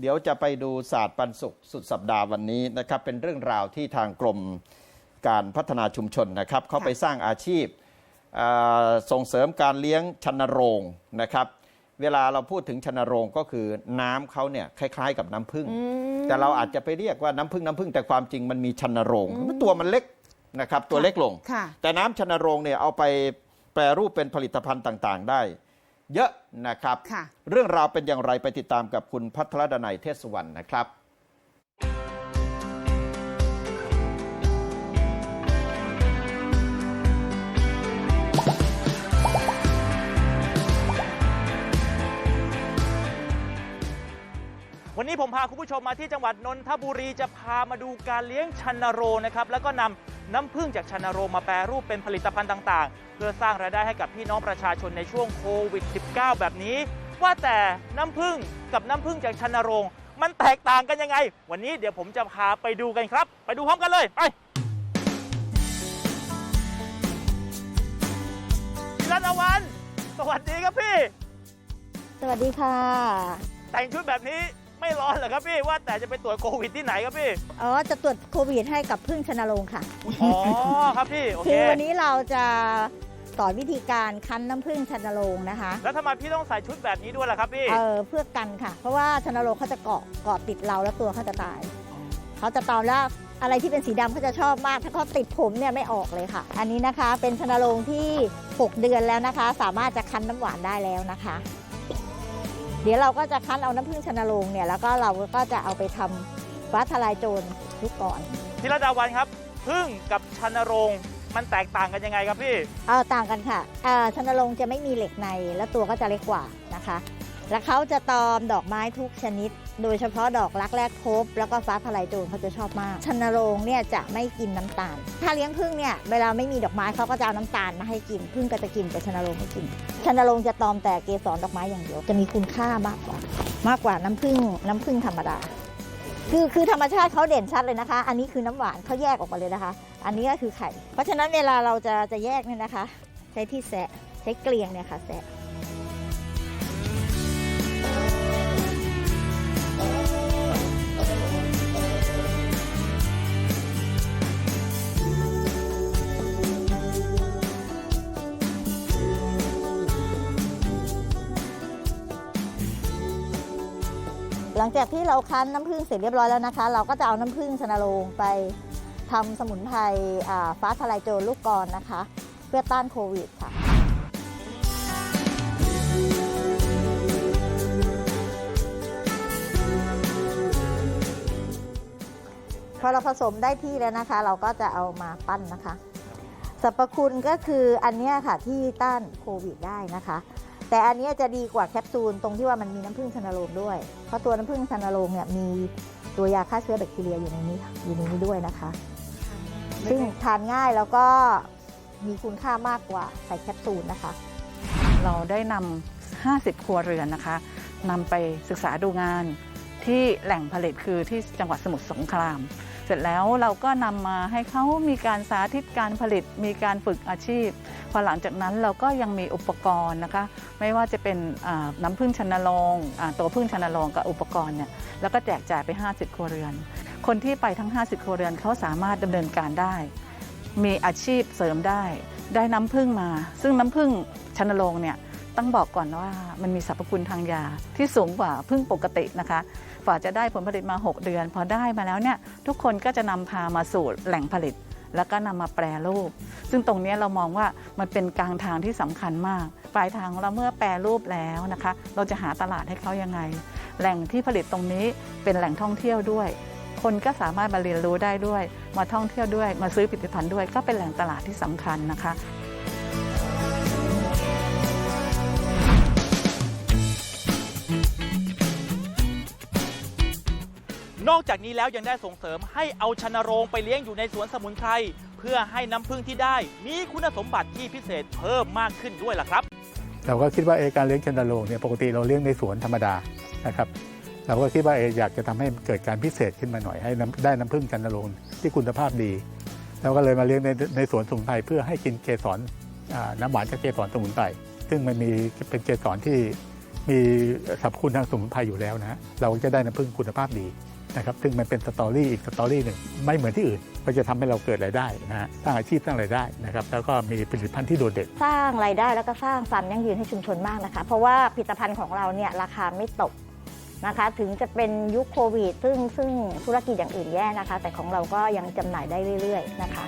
เดี๋ยวจะไปดูศาสตร์ปันสุขสุดสัปดาห์วันนี้นะครับ เป็นเรื่องราวที่ทางกรมการพัฒนาชุมชนนะครับเขาไปสร้างอาชีพอ่าส่งเสริมการเลี้ยงชนโรงนะครับ เวลาเราพูดถึงชนโรงก็คือน้ำเขาเนี่ยคล้าย ๆ กับน้ำผึ้งแต่เราอาจจะไปเรียกว่าน้ำผึ้งน้ำผึ้งแต่ความจริงมันมีชนโรงตัวมันเล็กนะครับตัวเล็กลงค่ะแต่น้ำชนโรงเนี่ยเอาไปแปรรูปเป็นผลิตภัณฑ์ต่าง ๆ ได้ เยอะนะครับค่ะเรื่องราวเป็นอย่างไรไปติดตามกับคุณพัทรดนัยเทศสุวรรณนะครับวันนี้ผมพาคุณผู้ชมมาที่จังหวัดนนทบุรีจะพามาดูการเลี้ยงชันโรงนะครับ แล้วก็นำ น้ำผึ้งจากชันโรงมาแปรรูปเป็นผลิตภัณฑ์ต่างๆ เพื่อสร้างรายได้ให้กับพี่น้องประชาชนในช่วงโควิด -19 แบบนี้ ว่าแต่น้ำผึ้งกับน้ำผึ้งจากชันโรง มันแตกต่างกันยังไง วันนี้เดี๋ยวผมจะพาไปดูกันครับ ไปดูพร้อมกันเลยไปพี่รัตนวัน สวัสดีครับพี่ สวัสดีค่ะ แต่งชุดแบบนี้ ไม่ร้อนเหรอครับพี่ว่าแต่จะไปตรวจโควิดที่ไหนครับพี่อ๋อจะตรวจโควิดให้กับพึ่งชนโรงค่ะ อ๋อครับพี่โอเคคือวันนี้เราจะสอนวิธีการคั้นน้ำผึ้งชนโรงนะคะ แล้วทำไมพี่ต้องใส่ชุดแบบนี้ด้วยล่ะครับพี่เออเพื่อกันค่ะ เพราะว่าชนโรงเขาจะเกาะเกาะติดเราแล้วตัวเขาจะตายเขาจะตอมแล้วอะไรที่เป็นสีดำเขาจะชอบมาก ถ้าเขาติดผมเนี่ยไม่ออกเลยค่ะ อันนี้นะคะเป็นชนโรงที่ 6 เดือนแล้วนะคะ สามารถจะคั้นน้ำหวานได้แล้วนะคะ เดี๋ยวเราก็จะคั้นเอาน้ำผึ้งชนโรงเนี่ยแล้วก็เราก็จะเอาไปทำฟ้าทลายโจรลูกก่อนพี่ระดาวันครับพึ่งกับชันโรงมันแตกต่างกันยังไงครับพี่เอาต่างกันค่ะอ่าชนรงค์จะไม่มีเหล็กในและตัวก็จะเล็กกว่านะคะ และเขาจะตอมดอกไม้ทุกชนิด โดยเฉพาะดอกรักแรกพบ แล้วก็ฟ้าทลายโจรเขาจะชอบมากชนรงเนี่ยจะไม่กินน้ำตาล ถ้าเลี้ยงพึ่งเนี่ยเวลาไม่มีดอกไม้เขาก็จะเอาน้ำตาลมาให้กินพึ่งก็จะกินแต่ชนรงไม่กินชนรงจะตอมแต่เกสรดอกไม้อย่างเดียวจะมีคุณค่ามากกว่า มากกว่าน้ำผึ้งน้ำผึ้งธรรมดาคือคือธรรมชาติเขาเด่นชัดเลยนะคะ อันนี้คือน้ำหวานเขาแยกออกมาเลยนะคะ อันนี้ก็คือไข่ เพราะฉะนั้นเวลาเราจะจะแยกเนี่ยนะคะ ใช้ที่แสะใช้เกลียงเนี่ยค่ะแสะ หลังจากที่เราคั้นน้ำผึ้งเสร็จเรียบร้อยแล้วนะคะ เราก็จะเอาน้ำผึ้งชนโรงไปทำสมุนไพรฟ้าทลายโจรลูกกรอนนะคะ เพื่อต้านโควิดค่ะพอเราผสมได้ที่แล้วนะคะ เราก็จะเอามาปั้นนะคะสรรพคุณก็คืออันนี้ค่ะที่ต้านโควิดได้นะคะ แต่อันเนี้ยจะดีกว่าแคปซูลตรงที่ว่ามันมีน้ำผึ้งชนโรงด้วย เพราะตัวน้ำผึ้งชนโรงเนี่ยมีตัวยาฆ่าเชื้อแบคทีเรียอยู่ในนี้อยู่ในนี้ด้วยนะคะ ซึ่งทานง่ายแล้วก็มีคุณค่ามากกว่าใส่แคปซูลนะคะ เราได้นำ 50 ครัวเรือนนะคะนำไปศึกษาดูงานที่แหล่งผลิตคือที่จังหวัดสมุทรสงคราม เสร็จแล้วเราก็นำมาให้เขามีการสาธิตการผลิต มีการฝึกอาชีพ พอหลังจากนั้นเราก็ยังมีอุปกรณ์นะคะ ไม่ว่าจะเป็นน้ำพึ่งชนโรงอ่าตัวพึ่งชนโรงกับอุปกรณ์เนี่ยแล้วก็แจกจ่ายไป 50 ครัวเรือน คนที่ไปทั้ง 50 ครัวเรือนเขาสามารถดำเนินการได้ มีอาชีพเสริมได้ ได้น้ำผึ้งมา ซึ่งน้ำผึ้งชนโรงเนี่ย ต้องบอกก่อนว่ามันมีสรรพคุณทางยาที่สูงกว่าพึ่งปกตินะคะกว่าจะได้ผลผลิตมา 6 เดือน พอได้มาแล้วเนี่ยทุกคนก็จะนำพามาสู่แหล่งผลิต แล้วก็นำมาแปรรูป ซึ่งตรงนี้เรามองว่ามันเป็นกลางทางที่สำคัญมาก ปลายทางของเราเมื่อแปรรูปแล้วนะคะ เราจะหาตลาดให้เขายังไง แหล่งที่ผลิตตรงนี้เป็นแหล่งท่องเที่ยวด้วย คนก็สามารถมาเรียนรู้ได้ด้วย มาท่องเที่ยวด้วย มาซื้อผลิตภัณฑ์ด้วย ก็เป็นแหล่งตลาดที่สำคัญนะคะ นอกจากนี้แล้วยังได้ส่งเสริมให้เอาชนโรงไปเลี้ยงอยู่ในสวนสมุนไพรเพื่อให้น้ำผึ้งที่ได้ มีคุณสมบัติที่พิเศษเพิ่มมากขึ้นด้วยล่ะครับ เราก็คิดว่าเอการเลี้ยงชนโรงเนี่ยปกติเราเลี้ยงในสวนธรรมดานะครับเราก็คิดว่าเออยากจะทำให้เกิดการพิเศษขึ้นมาหน่อยให้น้ำได้น้ำผึ้งชนโรงที่คุณภาพดีเราก็เลยมาเลี้ยงในในสวนสมุนไพรเพื่อให้กินเกสรน้ำหวานจากเกสรสมุนไพรซึ่งมันมีเป็นเกสรที่มีสรรพคุณทางสมุนไพรอยู่แล้วนะเราจะได้น้ำผึ้งคุณภาพดี นะครับซึ่งมันเป็นสตอรี่อีกสตอรี่หนึ่งไม่เหมือนที่อื่นก็จะทำให้เราเกิดรายได้นะฮะสร้างอาชีพสร้างรายได้นะครับแล้วก็มีผลิตภัณฑ์ที่โดดเด่นสร้างรายได้แล้วก็สร้างความยั่งยืนให้ชุมชนมากนะคะ เพราะว่าผลิตภัณฑ์ของเราเนี่ยราคาไม่ตกนะคะถึงจะเป็นยุคโควิด ซึ่งซึ่งธุรกิจอย่างอื่นแย่นะคะ แต่ของเราก็ยังจำหน่ายได้เรื่อย ๆ นะคะ